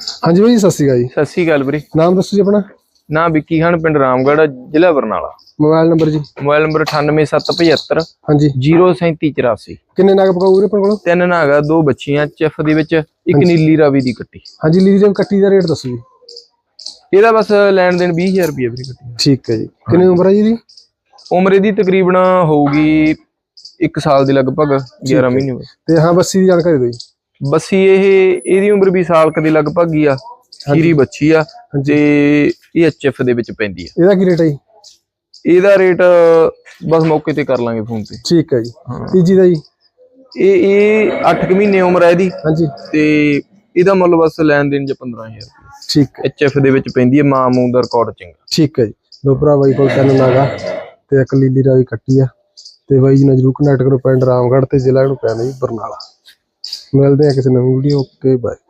ਹਾਂਜੀ ਬਾਈ ਜੀ, ਸਤਿ ਸ਼੍ਰੀ ਅਕਾਲ ਜੀ। ਸਤਿ ਸ੍ਰੀ ਅਕਾਲ ਵੀਰੇ। ਨਾਮ ਦੱਸੋ ਜੀ ਆਪਣਾ? ਨਾ ਵਿੱਕੀ ਖਾਨ ਪਿੰਡ ਰਾਮਗੜ੍ਹ ਜ਼ਿਲ੍ਹਾ ਬਰਨਾਲਾ। ਮੋਬਾਈਲ ਨੰਬਰ ਜੀ। ਮੋਬਾਈਲ ਨੰਬਰ 98775 ਹਾਂਜੀ। 03784 ਕਿੰਨੇ ਨਗ ਪਕਾਉ ਵੀਰੇ ਆਪਣੇ ਕੋਲ? ਤਿੰਨ ਨਾਗਾ ਦੋ ਬੱਚੀਆਂ ਚਿਫ ਦੇ ਵਿੱਚ ਇੱਕ ਨੀਲੀ ਰਾਵੀ ਦੀ ਕੱਟੀ। ਹਾਂਜੀ ਲੀਰੀ ਦੇ ਕੱਟੀ ਦਾ ਰੇਟ ਦੱਸੋ ਜੀ। ਇਹਦਾ ਬਸ ਲੈਣ ਦੇਣ 20000 ਰੁਪਏ ਵੀਰੇ ਕੱਟੀ। ਠੀਕ ਹੈ ਜੀ। ਕਿੰਨੀ ਉਮਰ ਹੈ ਜੀ ਇਹਦੀ? ਉਮਰ ਇਹਦੀ ਤਕਰੀਬਨ ਹੋਊਗੀ 1 ਸਾਲ ਦੇ ਲਗਭਗ 11 ਮਹੀਨੇ ਹੋਏ। ਤੇ ਹਾਂ ਬੱਸੀ ਦੀ ਜਾਣਕਾਰੀ ਦਿਓ ਜੀ। ਬੱਸੀ ਇਹ ਇਹਦੀ ਉਮਰ ਵੀ ਸਾਲ ਕ ਦੇ ਲਗਭਗ ਹੀ ਆ ਖੀਰੀ ਬੱਚੀ ਆ ਤੇ ਇਹ ਐਚਐਫ ਦੇ ਵਿੱਚ ਪੈਂਦੀ ਆ। ਇਹਦਾ ਕੀ ਰੇਟ ਹੈ ਜੀ? ਇਹਦਾ ਰੇਟ ਬਸ ਮੌਕੇ ਤੇ ਕਰ ਲਾਂਗੇ ਫੋਨ ਤੇ। ਠੀਕ ਹੈ ਜੀ। ਤੀਜੀ ਦਾ ਜੀ? ਇਹ ਇਹ 8 ਮਹੀਨੇ ਉਮਰ ਹੈ ਇਹਦੀ। ਹਾਂਜੀ। ਤੇ ਇਹਦਾ ਮੁੱਲ ਬਸ ਲੈਣ ਦੇਣ ਚ 15000 ਰੁਪਏ। ਠੀਕ ਐਚਐਫ ਦੇ ਵਿੱਚ ਪੈਂਦੀ ਹੈ ਮਾਂ ਮੂੰ ਦਾ ਰਿਕਾਰਡ ਚੰਗਾ। ਠੀਕ ਹੈ ਜੀ। ਦੋ ਭਰਾ ਬਾਈ ਕੋਲ ਤਿੰਨ ਨਾਗਾ ਤੇ ਇੱਕ ਲੀਲੀ ਰਾਵੀ ਕੱਟੀ ਆ। ਤੇ ਬਾਈ ਜੀ ਨਾਲ ਜਰੂਰ ਕਨੈਕਟ ਕਰੋ ਪਿੰਡ ਰਾਮਗੜ੍ਹ ਤੇ ਜ਼ਿਲ੍ਹਾ ਨੂੰ ਪੈਣਾ ਜੀ ਬਰਨਾਲਾ। ਮਿਲਦੇ ਆ ਕਿਸੇ ਨਵੀਂ ਵੀਡੀਓ ਓਕੇ ਬਾਏ